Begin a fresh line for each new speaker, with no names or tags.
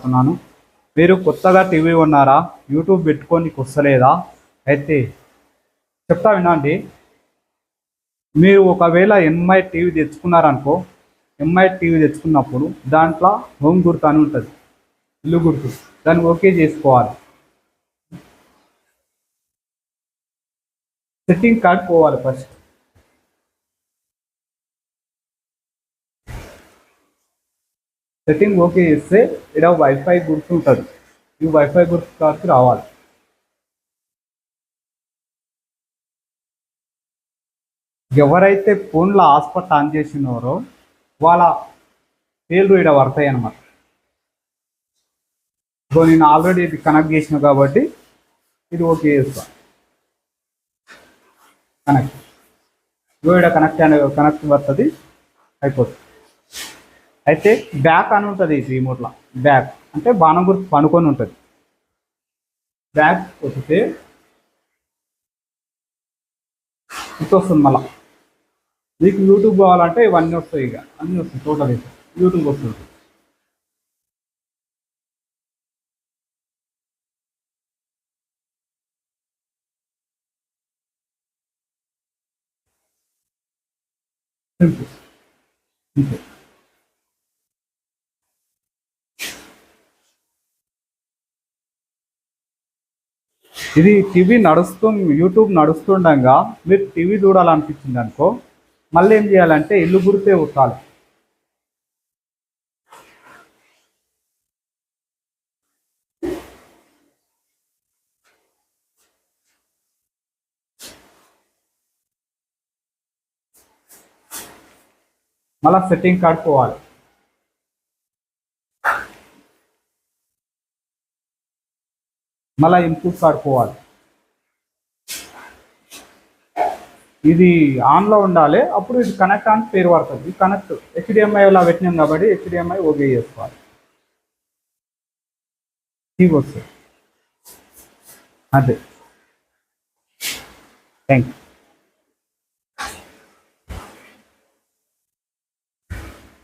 చేస్తున్నాను మీరు కొత్తగా టీవీ ఉన్నారా యూట్యూబ్ పెట్టుకొని వస్తలేదా అయితే చెప్తా వినండి. మీరు ఒకవేళ ఎంఐ టీవీ తెచ్చుకున్నారనుకో ఎంఐ టీవీ తెచ్చుకున్నప్పుడు దాంట్లో హోమ్ గుర్తు అని ఉంటుంది. ఇల్లు గుర్తు. దాన్ని ఓకే చేసుకోవాలి. సెట్టింగ్ కార్డ్ పోవాలి ఫస్ట్ సెట్టింగ్ ఓకే చేస్తే ఇక్కడ వైఫై గుర్తు ఉంటుంది ఈ వైఫై గుర్తు కార్డ్కి రావాలి. ఎవరైతే ఫోన్లో హాస్పిటల్ ఆన్ చేసినారో వాళ్ళ పేర్లు ఇక్కడ పడతాయి అన్నమాట. సో నేను ఆల్రెడీ ఇది కనెక్ట్ చేసిన కాబట్టి ఇది ఓకే చేస్తాను కనెక్ట్ ఇగో ఇక్కడ కనెక్ట్ అనే కనెక్ట్ పడుతుంది అయిపోతుంది. అయితే బ్యాక్ అని ఉంటుంది ఈ రిమోట్లో బ్యాక్ అంటే బాణం గుర్తు పనుకొని ఉంటుంది. బ్యాక్ వస్తే ఇటు వస్తుంది మళ్ళా. మీకు యూట్యూబ్ కావాలంటే ఇవన్నీ వస్తాయి ఇక. అన్నీ వస్తాయి టోటల్ అయితే యూట్యూబ్ వస్తుంది. సింపుల్ సింపుల్ ఇది టీవీ నడుస్తూ యూట్యూబ్ నడుస్తుండగా మీరు టీవీ చూడాలనిపించింది అనుకో మళ్ళీ ఏం చేయాలంటే ఇల్లు గురితే ఉట్టాలి మళ్ళీ సెట్టింగ్ కాడుకోవాలి మళ్ళీ ఇన్పుట్ కార్డ్ పోవాలి. ఇది ఆన్లో ఉండాలి అప్పుడు ఇది కనెక్ట్ అని పేరు పడుతుంది. కనెక్ట్ హెచ్డిఎంఐలా పెట్టినాం కాబట్టి హెచ్డిఎంఐ ఓకే చేసుకోవాలి. ఇవి వస్తుంది అదే. Thank you